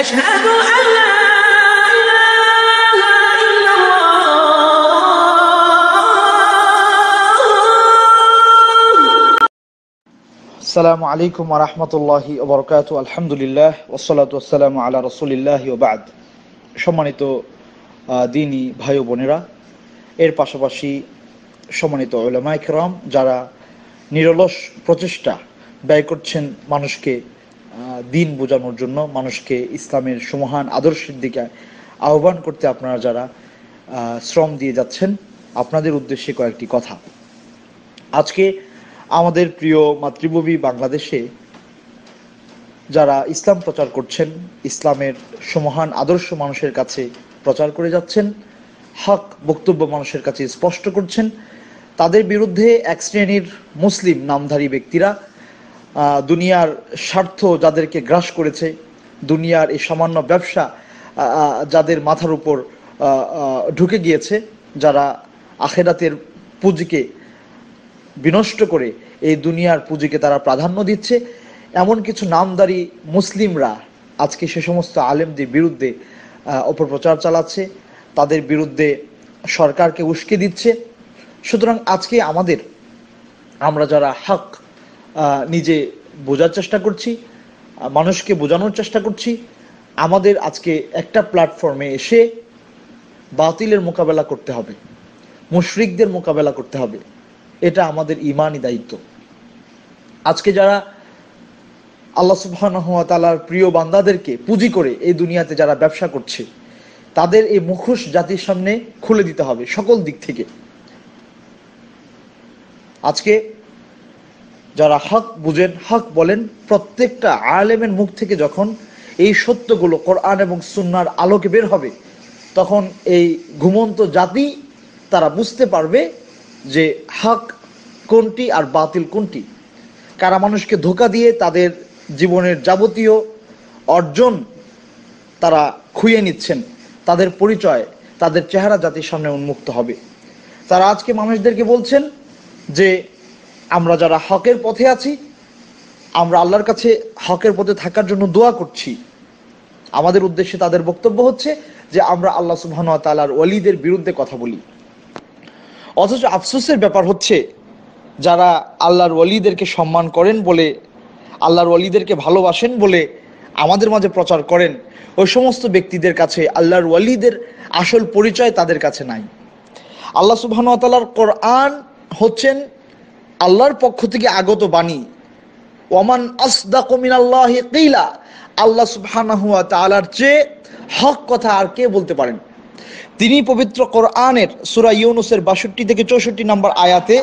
أشهد أن لا إله إلا الله আসসালামু আলাইকুম রহমতুল্লাহি ওবরকাত আলহামদুলিল্লাহ ওসলাত ওসালাম আলা রসুলিল্লাহ ওবাদ সম্মানিত আহ, দিনী ভাই ও বোনেরা এর পাশাপাশি সম্মানিত ওলামা ইকরাম যারা নিরলস প্রচেষ্টা ব্যয় করছেন মানুষকে আহ, দিন বোঝানোর জন্য মানুষকে ইসলামের সুমহান আদর্শের দিকে আহ্বান করতে আপনারা যারা শ্রম দিয়ে যাচ্ছেন, আপনাদের উদ্দেশ্যে কয়েকটি কথা। আজকে আমাদের প্রিয় মাতৃভূমি বাংলাদেশে যারা ইসলাম প্রচার করছেন, ইসলামের সমহান আদর্শ মানুষের কাছে প্রচার করে যাচ্ছেন, হক বক্তব্য মানুষের কাছে স্পষ্ট করছেন, তাদের বিরুদ্ধে এক শ্রেণির মুসলিম নামধারী ব্যক্তিরা দুনিয়ার স্বার্থ যাদেরকে গ্রাস করেছে, দুনিয়ার এই সামান্য ব্যবসা যাদের মাথার উপর ঢুকে গিয়েছে, যারা আখেরাতের পুঁজিকে বিনষ্ট করে এই দুনিয়ার পুঁজিকে তারা প্রাধান্য দিচ্ছে। এমন কিছু নামদারি মুসলিমরা আজকে সে সমস্ত আলেমদের বিরুদ্ধে অপপ্রচার চালাচ্ছে, তাদের বিরুদ্ধে সরকারকে উস্কে দিচ্ছে। সুতরাং আজকে আমাদের, আমরা যারা হক নিজে বোঝার চেষ্টা করছি মানুষকে বোঝানোর চেষ্টা করছি। আমাদের আজকে একটা প্ল্যাটফর্মে এসে বাতিলের মোকাবেলা করতে হবে, মুশরিকদের মোকাবেলা করতে হবে, এটা আমাদের ইমানই দায়িত্ব। আজকে যারা আল্লাহ সুবহানাহু ওয়া তাআলার প্রিয় বান্দাদেরকে পুঁজি করে এই দুনিয়াতে যারা ব্যবসা করছে, তাদের এই মুখোশ জাতির সামনে খুলে দিতে হবে সকল দিক থেকে। আজকে যারা হক বুঝেন, হক বলেন, প্রত্যেকটা আলেমের মুখ থেকে যখন এই সত্যগুলো কোরআন এবং সুন্নার আলোকে বের হবে, তখন এই ঘুমন্ত জাতি তারা বুঝতে পারবে যে হক কোনটি আর বাতিল কোনটি। কারা মানুষকে ধোকা দিয়ে তাদের জীবনের যাবতীয় অর্জন তারা খুইয়ে নিচ্ছেন, তাদের পরিচয়, তাদের চেহারা জাতির সামনে উন্মুক্ত হবে। তারা আজকে মানুষদেরকে বলছেন যে আমরা যারা হকের পথে আছি, আমরা আল্লাহর কাছে হকের পথে থাকার জন্য দোয়া করছি। আমাদের উদ্দেশ্যে তাদের বক্তব্য হচ্ছে যে আমরা আল্লাহ সুবহান তালার ওয়ালিদের বিরুদ্ধে কথা বলি। অথচ আফসোসের ব্যাপার হচ্ছে, যারা আল্লাহর ওয়ালিদেরকে সম্মান করেন বলে, আল্লাহর ওয়ালিদেরকে ভালোবাসেন বলে আমাদের মাঝে প্রচার করেন, ওই সমস্ত ব্যক্তিদের কাছে আল্লাহর ওয়ালিদের আসল পরিচয় তাদের কাছে নাই। আল্লাহ সুবহানাহু কোরআন হচ্ছেন আল্লাহর পক্ষ থেকে আগত বাণী। ওমান আসদাকু মিনাল্লাহি কিলা, আল্লাহ সুবহানাহু ওয়া তাআলার চেয়ে হক কথা আর কে বলতে পারেন? তিনি পবিত্র কোরআনের সূরা ইউনুসের 62 থেকে 64 নম্বর আয়াতে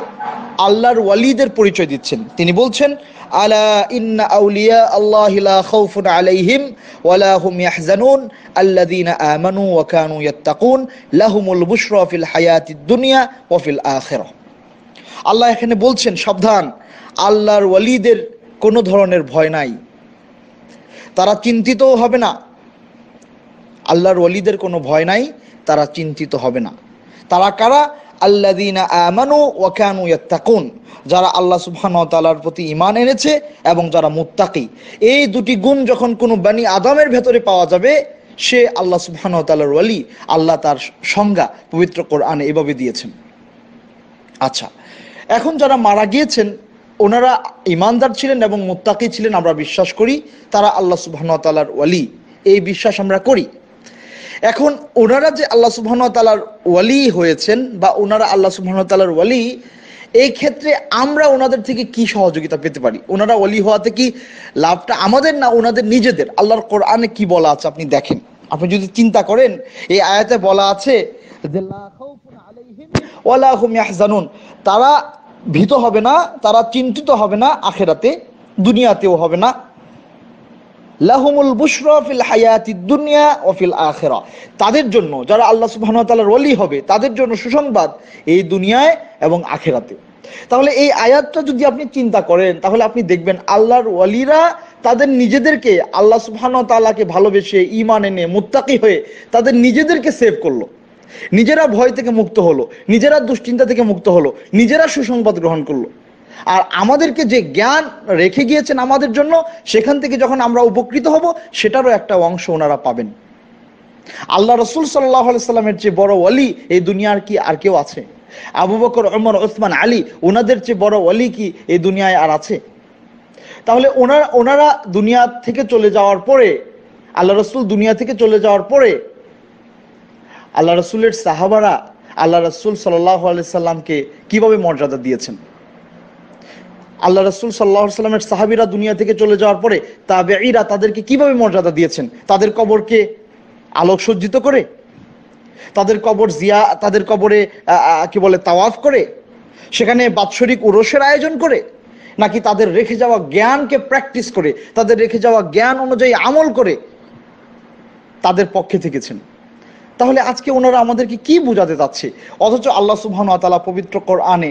আল্লাহর ওয়ালিদের পরিচয় দিচ্ছেন। তিনি বলছেন, আলা ইন্না আউলিয়া আল্লাহি লা খাউফুন আলাইহিম ওয়ালা হুম ইয়াহজানুন। আল্লাযীনা আমানু ওয়া কানু ইয়াত্তাকুন, লাহুমুল বুশরা ফিল হায়াতিদ দুনিয়া ওয়া ফিল আখিরাহ আল্লাহ এখানে বলছেন, সাবধান, আল্লাহর ওয়ালিদের কোনো ধরনের ভয় নাই। তারা চিন্তিতও হবে না। আল্লাহর ওয়ালিদের কোনো ভয় নাই, তারা চিন্তিত হবে না। তারা কারা? আল্লাদিনা আমানু ওয়াকানু ইয়াত্তাকুন। যারা আল্লাহ সুবহানাহু ওয়া প্রতি ঈমান এনেছে এবং যারা মুত্তাকি। এই দুটি গুণ যখন কোনো বানি আদমের ভেতরে পাওয়া যাবে, সে আল্লাহ সুবহানাহু ওয়া ওয়ালি, আল্লাহ তার সংজ্ঞা পবিত্র কোরআনে এভাবে দিয়েছেন। আচ্ছা এখন যারা মারা গিয়েছেন, ওনারা ইমানদার ছিলেন এবং মুত্তাকি ছিলেন, আমরা বিশ্বাস করি। তারা আল্লাহ ওয়া ওয়ালি। এই বিশ্বাস আমরা করি। এখন ওনারা যে আল্লাহ ওয়া ওয়ালি হয়েছেন বা ওনারা আল্লাহ ওয়া ওয়ালি, এই ক্ষেত্রে আমরা ওনাদের থেকে কি সহযোগিতা পেতে পারি? ওনারা ওয়ালি হওয়াতে কি লাভটা আমাদের না ওনাদের নিজেদের? আল্লাহর কোরআনে কি বলা আছে আপনি দেখেন। আপনি যদি চিন্তা করেন, এই আয়াতে বলা আছে যে তারা ভীত হবে না, তারা চিন্তিত হবে না, আখেরাতে দুনিয়াতেও হবে না। লাহুমুল বুশরা ফিল হায়াতি দুনিয়া ও আখিরা। তাদের জন্য, যারা আল্লাহ সুবহানাহু ওলি হবে, তাদের জন্য সুসংবাদ এই দুনিয়ায় এবং আখেরাতে। তাহলে এই আয়াতটা যদি আপনি চিন্তা করেন, তাহলে আপনি দেখবেন আল্লাহর ওয়ালিরা তাদের নিজেদেরকে, আল্লাহ সুবহানাহু ওয়া ভালোবেসে, ঈমান এনে, মুত্তাকি হয়ে তাদের নিজেদেরকে সেভ করল। নিজেরা ভয় থেকে মুক্ত হলো, নিজেরা দুশ্চিন্তা থেকে মুক্ত হলো, নিজেরা সুসংবাদ গ্রহণ করল। আর আমাদেরকে যে জ্ঞান রেখে গিয়েছেন আমাদের জন্য, সেখান থেকে যখন আমরা উপকৃত হব, সেটারও একটা অংশ ওনারা পাবেন। আল্লাহ রসুল সাল্লাহ সাল্লামের চেয়ে বড় অলি এই দুনিয়ার কি আর কেউ আছে? আবু বকর ওমর ওসমান আলী ওনাদের চেয়ে বড় অলি কি এই দুনিয়ায় আর আছে? তাহলে ওনারা ওনারা দুনিয়া থেকে চলে যাওয়ার পরে, আল্লাহ রসুল দুনিয়া থেকে চলে যাওয়ার পরে আল্লাহ রসুলের সাহাবারা আল্লাহ রসুল সাল্লাহ সাল্লামকে কীভাবে মর্যাদা দিয়েছেন? আল্লাহ রসুল সাল্লাহ সাল্লামের সাহাবিরা দুনিয়া থেকে চলে যাওয়ার পরে তাবেঈরা তাদেরকে কীভাবে মর্যাদা দিয়েছেন? তাদের কবরকে আলোক সজ্জিত করে? তাদের কবর জিয়া, তাদের কবরে কি বলে, তাওয়াফ করে? সেখানে বাৎসরিক উরসের আয়োজন করে? নাকি তাদের রেখে যাওয়া জ্ঞানকে প্র্যাকটিস করে? তাদের রেখে যাওয়া জ্ঞান অনুযায়ী আমল করে? তাদের পক্ষে থেকেছেন। তাহলে আজকে ওনারা আমাদেরকে কি বোঝাতে চাচ্ছে? অথচ আল্লাহ সুবহান তালা পবিত্র কোরআনে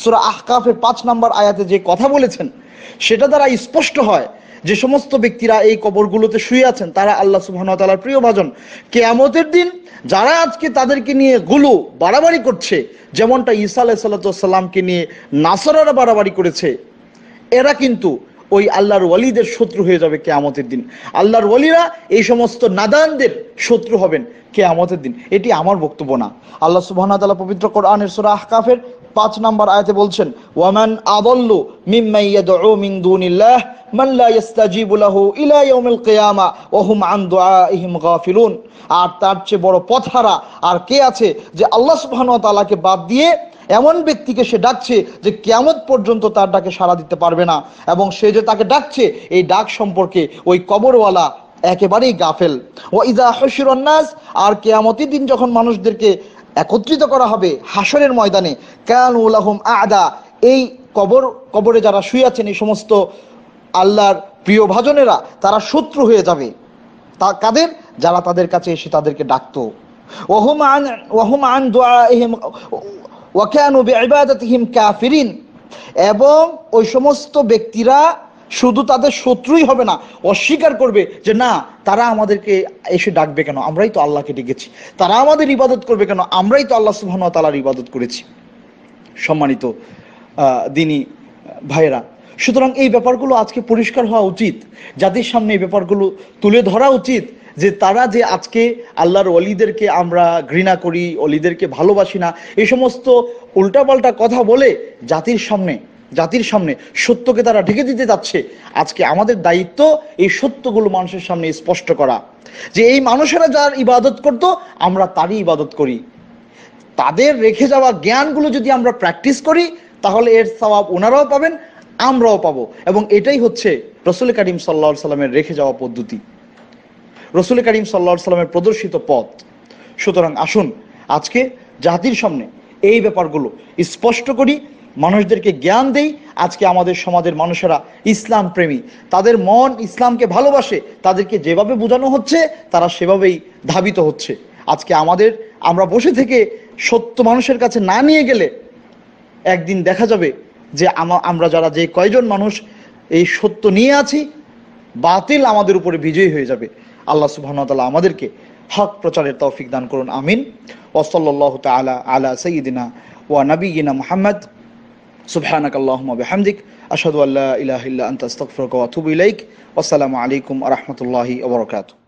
সুরা আহকাফের পাঁচ নম্বর আয়াতে যে কথা বলেছেন, সেটা দ্বারা স্পষ্ট হয় যে সমস্ত ব্যক্তিরা এই কবরগুলোতে শুয়ে আছেন, তারা আল্লাহ সুবহান তালার প্রিয় ভাজন কেয়ামতের দিন যারা আজকে তাদেরকে নিয়ে গুলো বাড়াবাড়ি করছে, যেমনটা ঈসা আলাহ সাল্লামকে নিয়ে নাসরারা বাড়াবাড়ি করেছে, এরা কিন্তু ওই আল্লাহর ওয়ালিদের শত্রু হয়ে যাবে কেয়ামতের দিন। আল্লাহর ওয়ালিরা এই সমস্ত নাদানদের শত্রু হবেন কেয়ামতের দিন। এটি আমার বক্তব্য না। আল্লাহ ওয়া পবিত্র কোরআনের সূরা আহকাফের পাঁচ নম্বর আয়াতে বলছেন, ওয়ামান আদাল্লু মিম্মান ইয়াদউ মিন দুনিল্লাহ, মান লা ইস্তাজিবু লাহু ইলা ইয়াউমিল কিয়ামা, ওয়া হুম আন দুআইহিম গাফিলুন। আর তার চেয়ে বড় পথহারা আর কে আছে যে আল্লাহ সুবহানাহু ওয়া তাআলাকে বাদ দিয়ে এমন ব্যক্তিকে সে ডাকছে যে কেমন পর্যন্ত তার ডাকে সাড়া দিতে পারবে না। এবং সে যে তাকে ডাকছে, এই ডাক সম্পর্কে ওই কবরওয়ালা একেবারেই গাফেল। ও ইদা হসিরন্নাস আর কেয়ামতের দিন যখন মানুষদেরকে একত্রিত করা হবে হাসরের ময়দানে, কেন উলাহুম আদা, এই কবর, কবরে যারা শুয়ে আছেন এই সমস্ত আল্লাহর প্রিয় ভাজনেরা, তারা শত্রু হয়ে যাবে। তা কাদের? যারা তাদের কাছে এসে তাদেরকে ডাকতো। ওহুম আন ওহুম আন দুআইহিম ওয়াকানু বিইবাদাতিহিম কাফিরিন। এবং ওই সমস্ত ব্যক্তিরা শুধু তাদের শত্রুই হবে না, অস্বীকার করবে যে, না, তারা আমাদেরকে এসে ডাকবে কেন? আমরাই তো আল্লাহকে ডেকেছি। তারা আমাদের ইবাদত করবে কেন? আমরাই তো আল্লাহ সুহান তালার ইবাদত করেছি। সম্মানিত দিনী ভাইরা সুতরাং এই ব্যাপারগুলো আজকে পরিষ্কার হওয়া উচিত। জাতির সামনে এই ব্যাপারগুলো তুলে ধরা উচিত, যে তারা যে আজকে আল্লাহর অলিদেরকে আমরা ঘৃণা করি অলিদেরকে ভালোবাসি না, এই সমস্ত উল্টাপাল্টা কথা বলে জাতির সামনে জাতির সামনে সত্যকে তারা ঢেকে দিতে যাচ্ছে, আজকে আমাদের দায়িত্ব এই সত্যগুলো মানুষের সামনে স্পষ্ট করা। যে এই মানুষেরা যার ইবাদত করত, আমরা তারই ইবাদত করি। তাদের রেখে যাওয়া জ্ঞানগুলো যদি আমরা প্র্যাকটিস করি, তাহলে এর সওয়াব ওনারাও পাবেন আমরাও পাবো। এবং এটাই হচ্ছে রসুল করিম সাল্লা সাল্লামের রেখে যাওয়া পদ্ধতি। রসুল করিম সাল্লা সাল্লামের প্রদর্শিত পথ। সুতরাং আসুন আজকে জাতির সামনে এই ব্যাপারগুলো স্পষ্ট করি, মানুষদেরকে জ্ঞান দেই, আজকে আমাদের সমাজের মানুষেরা ইসলাম প্রেমী। তাদের মন ইসলামকে ভালোবাসে, তাদেরকে যেভাবে বোঝানো হচ্ছে, তারা সেভাবেই ধাবিত হচ্ছে। আজকে আমাদের, আমরা বসে থেকে সত্য মানুষের কাছে না নিয়ে গেলে একদিন দেখা যাবে যে আমা- আমরা যারা যে কয়জন মানুষ, এই সত্য নিয়ে আছি, বাতিল আমাদের উপরে বিজয়ী হয়ে যাবে। আল্লাহ ওয়া আমাদেরকে হক প্রচারের তৌফিক দান করুন, আমিন। ওয়া সাল্লাল্লাহু তাআলা আলা সাইয়্যিদিনা ওয়া নাবিয়িনা মুহাম্মদ। সুবহানাক আল্লাহুম্মা বিহামদিক। আশহাদু আল্লা ইলাহা ইল্লা আনতা, আস্তাগফিরুকা ওয়া আতুবু ইলাইক। ওয়াসসালামু আলাইকুম ওয়া রাহমাতুল্লাহি ওয়া বারাকাতুহু।